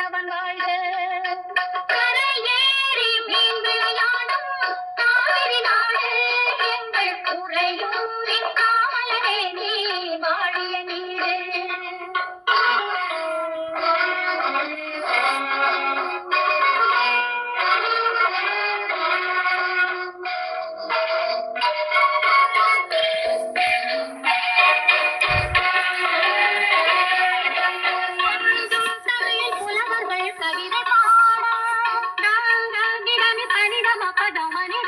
கணவன் வாழ்க கரையேறி மீன் விளையாடும் தாரி நாடு. எங்கள் குறையூரின் காவலரே. domani